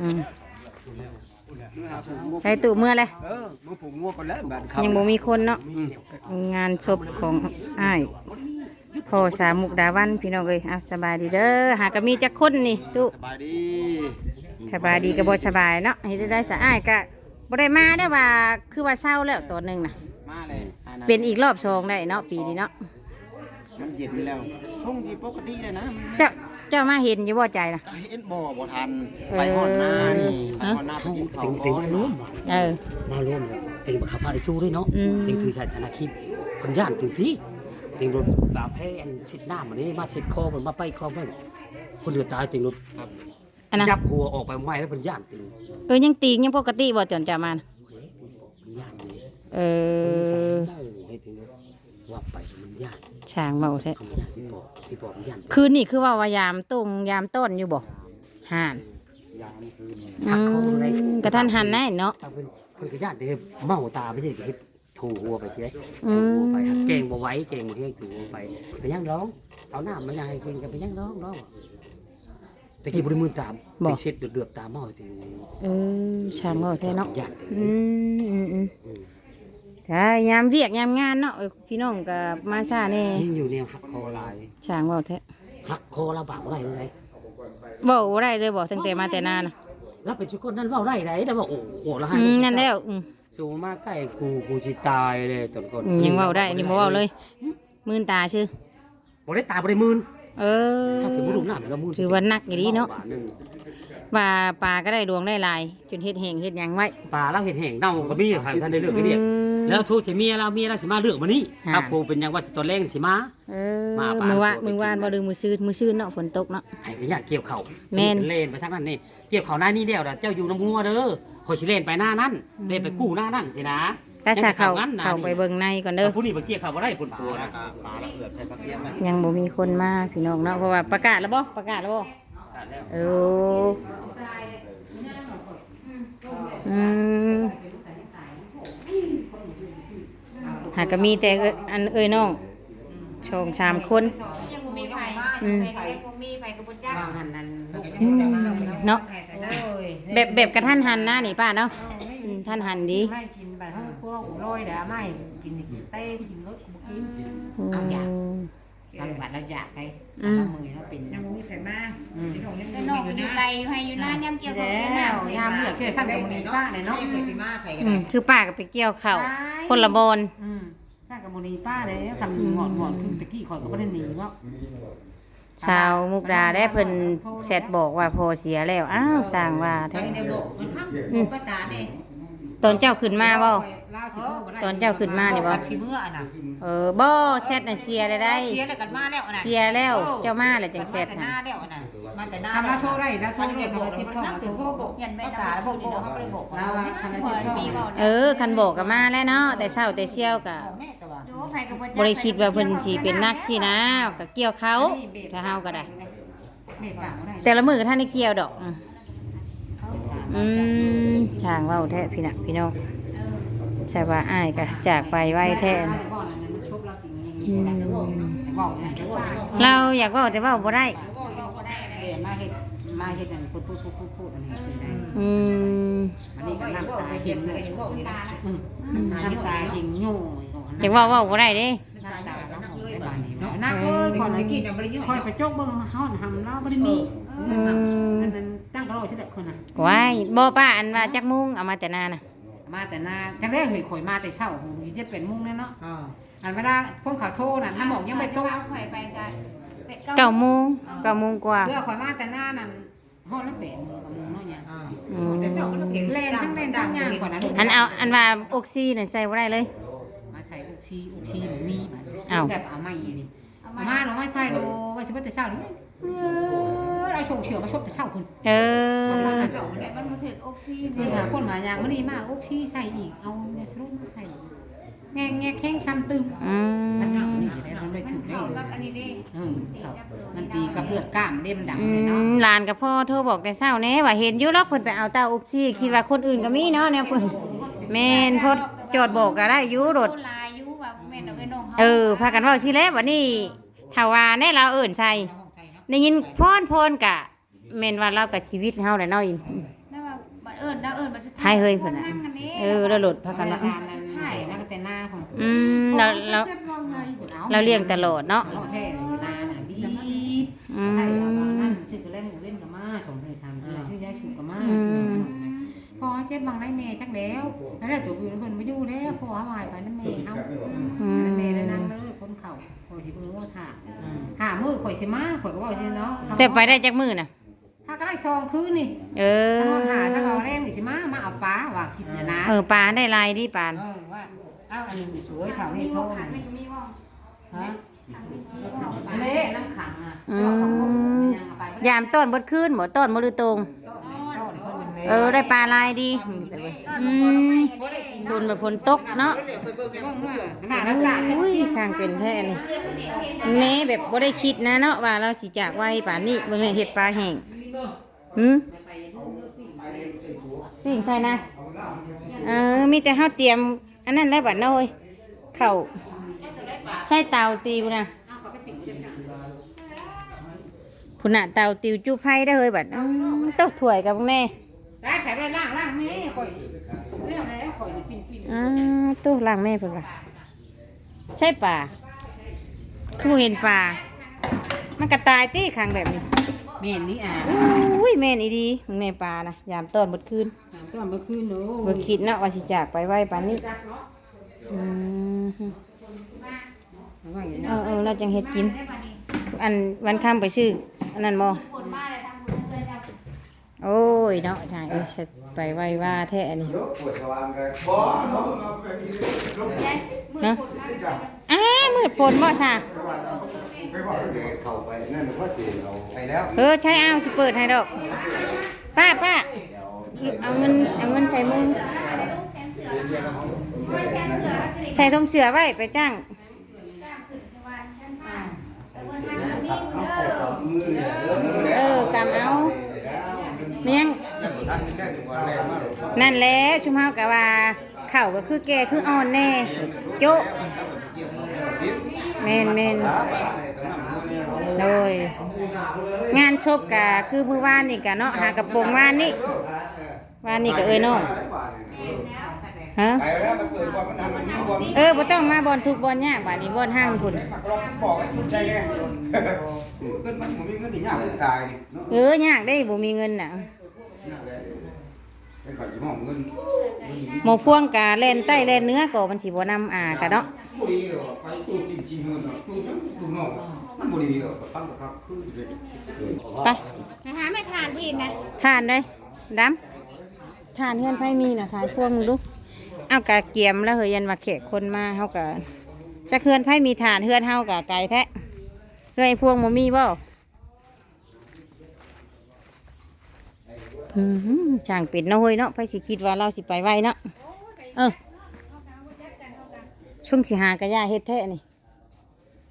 อืมไปตู่เมื่อเลยเออมึงผูกงัวก่อนแล้วบ้านเขายังบ่มีคนเนาะอืมงานศพของอ้ายพ่อสามมุกดาวันพี่น้องเอ้ยเอาสบายดีเด้อหากะมีจักคนนี่ตุสบายดีสบายดีก็บ่สบายเนาะเฮ็ดได้สะอ้ายก็บ่ได้มาได้อว่าคือว่าเศร้าแล้วตัวหนึงน่ะ มาเลยอันนั้นเป็นอีกรอบสองได้เนาะปีนี้เนาะมันเย็นแล้วช่วงที่ปกติเลยนะมันเจ้า เจ้ามาเห็นอยู่บ่ใจน่ะก็เห็นบ่บ่ทันเออไปหอดหน้านี่ไปหอดหน้าไปเขากินข้าวติงก่ติงอมานร่วมเออ มาร่วมเลยติงบังคับมาได้สู้ด้วยเนาะอืม ติงถือใส่ธนาคลิปคนย่านถึงที่ติงรถบาแพ้อันชิดหน้ามันนี่มาเช็ดคอมันมาไปคอมันคนเดือดตายติงรถอันนั้นจับหัวออกไปไม่แล้วเป็นย่านติงเออยังตีงยังปกติบ่จนจะมาน่ะเฮ้ยเป็นย่านนี่เออเล่าให้ติงรถว่าไปมันย่าน ช่างเบาแท้เอามันย่านพี่บอกพี่บอกมันย่านคืนนี่คือว่าว่ายามตุ้งยามต้นอยู่บ่ห่านยามคืนอืมกระทันหันแน่เนาะเอาเป็นคนก็ย่านเด้เมาตาไม่ใช่ก็เฮ็ดถูหัวไปใช่อืมถูหัวไปครับเก่งบ่ไหว้เก่งบ่เฮ็ดถูหัวไปไปย่างร้องเอาน้ำมาย่างให้กินกันไปย่างร้องร้องตะกี้บ่ได้มือตามไปเช็ดเดือดๆตาเมาติงเออช่างเบาแท้เนาะย่านติงอืมอืมอืมอืม ถ้ายามเวียกยามงานเนาะเออพี่น้องก็มาซ่าแน่นี่อยู่แนวหักคอลายช่างเบาแท้หักคอเราบางไรไรเว้าบ่ได้เลยบ่ตั้งแต่มาแต่นานน่ะแล้วเป็นชุกคนนั้นเว่าไรไรแต่ว่าโอ้โหแล้วให้อืมนั่นแล้วอืมสูงมากใกล้กูกูจิตายเลยตอนก่อนอืมยังเว้าได้อันนี่บ่เว้าเลยมื่นตาชื่อบ่ได้ตาบ่ได้มืนเออถ้าถึงบ่ดูหน้ามันก็มืนถือว่านักอยู่ดีเนาะบทหงว่าปลาก็ได้ดวงได้หลายจนเฮ็ดแหงเฮ็ดหยังไว้ปลาเราเห็นแห้งเน่าก็มีค่ะท่านได้เลือกให้เรียกอืม แล้วทูตเมียเราเมียเราสิมาเลือกมานี่ฮะ ถ้าครูเป็นหยังว่าตอนแรกสิมา เออมาปลามือว่าตัวไปมือวานบ่ดือมือซื่นมือซื่นเนาะฝนตกเนาะให้ก็อยากเกี่ยวเข่าแม่นเล่นไปทางนั้นนี่เกี่ยวเข่าหน้านี่เดียวนะเจ้าอยู่น้ำงัวเด้อคอยสิเล่นไปหน้านั้นเล่นไปกู้หน้านั้นสินะถ้าชาเข้างั้นนะเข้าไปเบิ่งในก่อนเด้เด้ออผู้นี้ไปเกี่ยวเข่าบ่ได้ผลปตัวลานะแล้วก็ปลาละเอือบใส่ผักเทียมนะยังบ่มีคนมาพี่น้องเนาะเพราะว่าประกาศแล้วบ่ประกาศแล้วบ่เอออืม หากก็มีแต่เอ้ยอันเอ้ยน้องชมสามคนยังบ่มีไผอืมไผก็ยังบ่มีไผก็บ่จักอืมเนาะแบบแบบกระทันหันนะนี่ป้าเนาะอืมท่านหันดีไม่กินแบบห้องพวกโรยเดี๋ยวไม่กินเต้กินรสกินอืเอาอย่างม บางบัดเราอยากไปอืมเรามือเราเป็นน้ำมีไผ่มาแต่น้องก็อยู่ไกลอยู่ให้อยู่นานยามเกี่ยวกับแล้เกี่ยวน้ำวยามเลือกเชื่อสั้นกับมือฟ้าเนี่ยเนาะอืมคือป้าก็ไปเกี่ยวข้าวคนละบอน อืมสั้นกับมือป้าเลยคำงอนงอนคือตะกี้คอยก็ไม่ได้หนีเนาะชาวมุกดาได้เพิ่นแชทบอกว่าพอเสียแล้ว อ้าวสร้างว่าแท้อืมต อนเจ้าขึ้นมาบ่ตอนเจ้าขึ้นมานี่บ่ ขี้เมื่อน่ะเออบ่แชทน่ะเสียได้ได้เสียแล้วกันมาแล้วน่ะเสียแล้ว เจ้ามาแล้วจังแชทหหาน้าแล้วน่ะมาแต่หน้าทำมาโทษได้แล้วโทษได้บอกติดข้อมาโทโทรษบอกยันไปตาแล้วบอกบอกเขาไม่ได้บอกเราว่าคำนั้นพอติดข้อมีเว้าเออ คันบอกก็มาแล้วเนาะ แต่เช้าแต่เชี่ยวก็แม่แต่ว่าอยู่ไผก็บ่จักบ่ได้คิดว่าเพิ่นสิเป็นนักสินะก็เกี่ยวเขาถ้าเฮาก็ได้เบ็ดปากได้แต่ละมือก็ท่านได้เกี่ยวดอก อืมอืม ช่างเว้าแท้พี่น่ะพี่น้องใช่ว่าอ้ายก็จากไปไวแท้นะอืมเราอยากเว้าแต่เว้าบ่ได้มาเฮ็ดมาเฮ็ดอันพูดพูดพูดพูดพูดอันนี้สิได้อืมอันนี้ก็น้ำตาเห็นเลยตาละอืมน้ำตาเห็นโย่อยากเว้าเว้าบ่ได้เด้น้ำตาน้ำ เลยบานนี้เนาะนักเลยก่อนตะกี้น่ะบ่ได้ย่อยคอยไปจกเบิ่งฮ้อนหำเราบ่ได้มีอืมอันนั้นตั้งรอสิแต่คนน่ะว้ายบ่ป้าอันว่าจักมุงเอามาแต่นาน่ะมาแต่นาจังแรกเฮ้ยข่อยมาแต่เช้าหูสิจะเป็นมุ่งแน่เนาะอ่าอันเวลาพวกเขาโทรน่ะน้ำหมอกยังไม่ตกเอาข่อยไปกันเป็ดเก้าโมงเก้าโมงกว่าเพื่อข่อยมาแต่หน้านั่นฮ้อนแล้วเป็นกับมึงเนาะหยังอ่าอืมแต่เช้าก็ต้องเห็นเล่นทั้งเล่นทั้งย่างกว่านั้นอันเอาอันว่าออกซิน่ะใส่บ่ได้เลย มาใส่อุกชีอุกชีหนูมีอ้าว แบบเอาไม้นี่เอาเอามามาเราไม่ใส่โลว่าสิบ่แต่เช้านี่เออเอาชงเฉียวมาชบแต่เช้าคุณเออแบบมันบ่ถึกออกซิเจเพิ่นนหาคนมายางมื้อนี้มาอุกชีใส่อีกเอาเนี่ยสรุปมาใส่แงแงแข้งช้ำตึมอืม มันหนักนี่ได้มันเลยมันถึงได้เข้ากับอันนี้เด้อืมมันตีกับเลือดกล้ามเด้มันดังอืเลยเนาะ มหลานกับพ่อโทรบอกแต่เช้าแน่ว่าเห็นอยู่หรอกเพิ่นไปเอาเต้าออกซิคิดว่าคนอื่นก็มีเนาะเนี่ยเพิ่นแม่นพอจอดบอกก็ได้อยู่รถลายอยู่ว่าแม่น เอาไว้น้องเฮาเออพากันเว่าสิแล้ววันนี้ถ้าว่าแน่เราเอิ่นใส่ได้ยินพรพรกะแม่นว่าเรากับชีวิตเฮาแหละเนาะอินให้เฮ้ยเพิ่นน่ะเออแล้วหลดพากันว่าบ้านนั้นใช่แล้วก็แต่หน้าของอืมเราเราเราเลี้ยงตลอดเนาะ เราแท้อยู่หน้าน่ะบีบอืใช่เอาม เจ็บบางได้แม่จักแล้วแล้วได้ตัวอยู่เพิ่นบ่อยู่แล้วพอหาหายไปนั่นแม่เฮาอืมแม่แล้วนั่งเลยคนเข่าข่อยสิเบิ่งว่าถ่าหามือข่อยสิมาข่อยก็บอกสิเนาะแต่ไปได้จักมื้อน่ะ ถ้าก็ได้ซองคืนนี่เออถ้านอนหาซะเอาแรงนี่สิมามาเอาปลาว่ากินน่ะนะเออปลาได้ลายดีปาน เออว่าเอาอันนี้สวยเท่ามีนี้บ่โทขันไม่มีบ่ฮะขันไม่มีบ่เละน้ำขังอะอืม ยามต้นบดคืนบ่ต้นบ่ดูตรง เออได้ปลาลายดีอืมฝนแบบฝนตกเนาะอุ้ยช่างเป็นแท้นี่เน่แบบบ่ได้คิดนะเนาะว่าเราสิจากไว้ป่านนี้เบิ่งเนี่ยเห็ดปลาแห้งหืมนี่ใส่นะเออมีแต่เฮาเตรียม อันนั้นแล้วบัดน้อยเข้าใช่เตาติวนะพุ่นน่ะเตาติวจุไผ่ได้เฮ้ยบัดอื้อตกถ้วยกับแม่ ได้ไข่ไปล่างล่างแม่ข่อยเรียกแล้วข่อยปิ้นปิ้นอ่าตู้ล้างแม่เพิ่นว่าใช่ป่าคือบ่เห็นป่ามันกระตายตี้ขังแบบนี้แม่นี่อะอุ้ยแม่นอีดีมึงในป่านะยามต้อนหมดคืนตอนเมื่อคืนเนาะบ่คิดเนาะว่าสิจากไปไว้ป่านนี้อืมว่าอย่างเอนี้อเออเราจังเฮ็ดกินได้บัดนี้อันวันค่ำไปซื้ออันนั้นบ่ฝนมาเลยทางคุณเคยเอา โอ้ยเนาะใช่เอ้ยฉันไปไว้ว่าแท้อันนี้ปวดสว่างกันบ่ฮะอ้ามืดฝนบ่ซะไปบอกเดี๋ยวเข้าไปนั่นก็สิเอาไปแล้วเออใช่อ้าวสิเปิดให้ดอกป้าป้าเอาเงินเอาเงินใส่มือใส่ทงเสือไว้ไปจ้างเออกำเอาเมียง ท่า นนี่ได้ถึงวันแรกมาเลยนั่นแหละชุมเฮาก็ว่าเข่าก็คือแก่คืออ่อนแน่โจะแม่นแม่นโดยงานชบก็คือมื้อวานนี่ก็เนาะหากระโปรงวานนี่วานนี่ก็เอ้ยน้องฮะไปแล้วมันเกิดบ่มันทำมันมีบ่เออบ่ต้องมาบอลทุกบอลยากบาดนี้บอลห้างพุ่นมักลองบอกให้ชุดใจแน่เกินมันบ่มีเงินนี่ยากตายเนาะเออยากได้บ่มีเงินน่ะ ไปขอสิห้องเงินหมกพวงกะเล่นใต้เล่นเนื้อก็มันสิบ่นำอ่ากะเนาะบ่ดีหรอกไปตู้จริงๆมันเนาะตู้ตู้นอกมันบ่ดีหรอกตั้งกับคือเลยไปหาไม่ทานพี่นะทานเลยดำทานเฮือนไผมีน่ะทานพวงมึงดูเอากะเกียมแล้วเฮยยันว่าแขกคนมาเฮากะจักเฮือนไผมีทานเฮือนเฮากะไกลแท้เฮือนไอ้พวงบ่มีบ่อือหือ ช่างเป็ดเนาะเฮ้ยเนาะไผสิคิดว่าเราสิไปไวเนาะเออช่วงสิหากะย่าเฮ็ดแท้นี่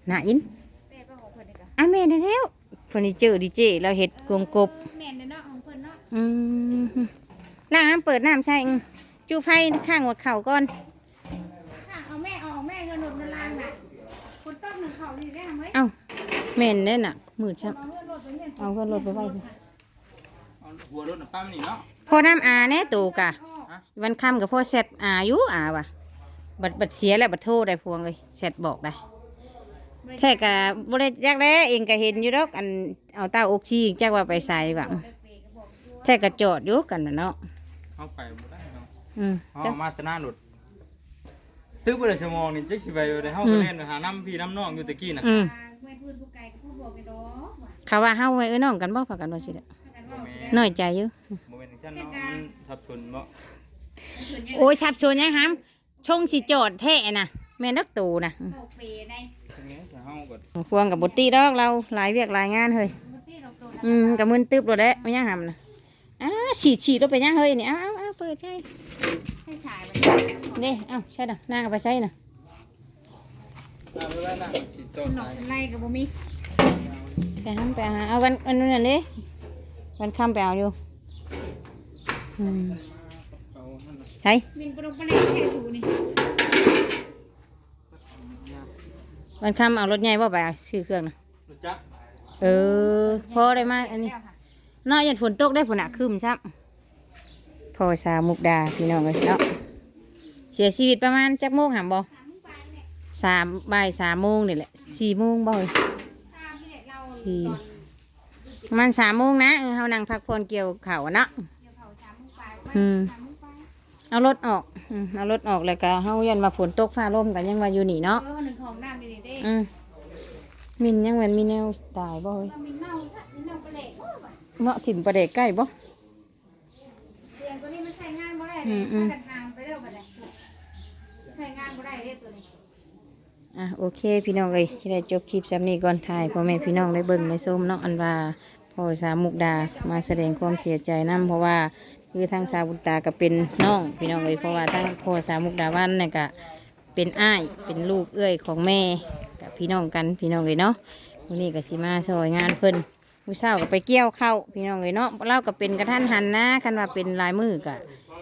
น่าอินอะแม่นแล้วเฟอร์นิเจอร์ดีเจเราเฮ็ดกวงกบแม่นเนาะของเพิ่นเนาะอืมล้างน้ำเปิดน้ำใช่อืมจูไฟข้างหมดเข่าก่อนค่ะเอาแม่ออกแม่เงินหนุนมันลางน่ะคนต้มหนึ่งเขาดีได้ไหมเอ้าเม่นเด้น่ะมืดชับเอาเพื่อนรถไปเนี่ยเอาขึ้นรถไปไว้สิ หัวรถน่ะป้ามันนี่เนาะพ่อน้ำอาแน่ตูกะ วันค่ำกับพ่อเสร็จอาอยู่อาว่ะ บัดบัดเสียแล้วบัดโทษได้พวงเลยเสร็จบอกได้แท้กะบริจักแล้เองก็เห็นอยู่ดอกอันเอาเต้าอกชีจักว่าไปใส่บังแท้กะจอดอยู่กันน่ะเนาะเข้าไปบ่ได้เนาะอืมเอามาแตหน้ารถตึกบ่ได้ชั่วโมงนี่จักสิไปบ่ได้เฮาก็เล่นไปหาน้ำพี่น้ำน้องอยู่ตะกี้น่ะอืมไม่พูดผู้ไกลผู้บอกไปดอกว่าเขาว่าเฮาไว้เอ้ยน้องกันบ่ฝากกันว่าสิเด้อถ้ากั นว่าน้อยใจอยู่บ่เป็นจังซั่นเนาะมันทับสนบ่ส่วนใหญ่โอ้ยชับชวนยังฮัมชงสิจอดแท้น่ะ แม่นักตูน่ะโอกเปย์ในทีนี้แต่เฮาก็พวงกับบตี้ดอกเราหลายเวียกหลายงานเฮ้ยมุตี้เราโตนะอืมกับมืนตึบรถแล้วไม่ยังหำนะอ้าฉีดฉีดรถไปยังเฮ้ยนี่อ้าวอ้าวเปิดใช่ให้ชายไปนี่อ้าวใช่น่ะนางเอาไปใส่น่ะเอาไว้นะสิโตหนอสากยไล่กับบ่มีไปห้ำไปหาเอาวันวันนู้นน่ะนี่ วันค่ำไปเอาอยู่อืมเอานั่นน่ะใช่มินปลงปลาเล่แค่ถูนี่วันค่ำเอารถใหญ่บ่ไปเอาชื่อเครื่องน่ะรู้จักเออพอได้มาอันนี้แล้วค่ะเนาะยันฝนตกได้ฝนหนักคืมซับพ่อสาวมุกดาพี่น้องเลยเนาะเสียชีวิตประมาณจักโมงหามบ่สามบ่ายสามโมงนี่แหละสี่โมงบ่อยตามที่เด็กเราสี่ ประมาณสามโมงนะเออเฮานั่งพักผ่อนเกี่ยวเขาวอะเนาะ เดี๋ยวเขาสามมุกไปอืม สามมุกไปเอารถออกอืมเอารถออกแล้วก็เฮายันมาฝนตกฟ้าลมกันยังว่าอยู่นี่เนาะเออวันหนึ่งของน้ำดีๆเด้อืมมินยังเหมือนมีแนวตายบ่เฮ้ยเรามีเน่าซะมีเน่าไปเลยโอ้ยเนาะถิ่มประเด็กใกล้บ่เสียงตัวนี้มันใช้งานบ่ได้อืเลยมอืมใช้กันทางไปเรื่อยไปเลยใช้งานบ่ได้เด้ตัวนี้ อะโอเค พี่น้องเอ้ยที่ได้จบคลิปซ้ำนี้ก่อนถ่ายพ่อแม่พี่น้องได้เบิ่งได้ชมเนาะอันว่า พ่อสาวมุกดามาแสดงความเสียใจนํเพราะว่าคือทางสาวบุตาก็เป็นน้องพี่น้องเอ้ยเพราะว่าทางพ่อสาวมุกดาวันเนี่ยก็เป็นอ้ายเป็นลูกเอ้ยของแม่กับพี่น้องกันพี่น้องเอ้ยเนาะวันนี้ก็สิมาซอยงานเพิ่นมื้อเช้าก็ไปเกี่ยวเข้าพี่น้องเอ้ยเนาะเล่าก็เป็นกระทันหันนะคันว่าเป็นลายมือก็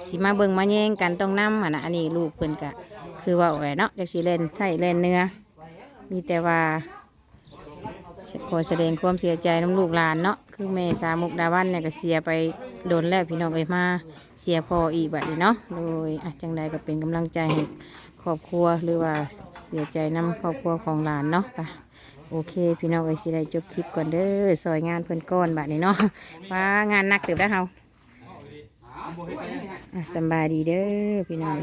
สิมาเบิ่งมาแย่งกันต้องนำหั่นน่ะอันนี้ลูกเพิ่นก็คือว่าแหวเนาะจักสิเล่นไส้เล่นเนื้อมีแต่ว่า ขอแสดงความเสียใจน้ำลูกหลานเนาะคือแม่สามุกดาวันเนี่ยก็เสียไปโดนแล้วพี่น้องเอ้ยมาเสียพออีกแบบนี้เนาะโดยอะจังใดก็เป็นกำลังใจให้ครอบครัวหรือว่าเสียใจน้ำครอบครัวของหลานเนาะค่ะโอเค พี่น้องเอ้ยสิได้จบคลิปก่อนเด้อซอยงานเพิ่นก้อนแบบนี้เนาะว่างานหนักเติบได้เฮาอะสบายดีเด้อพี่น้อง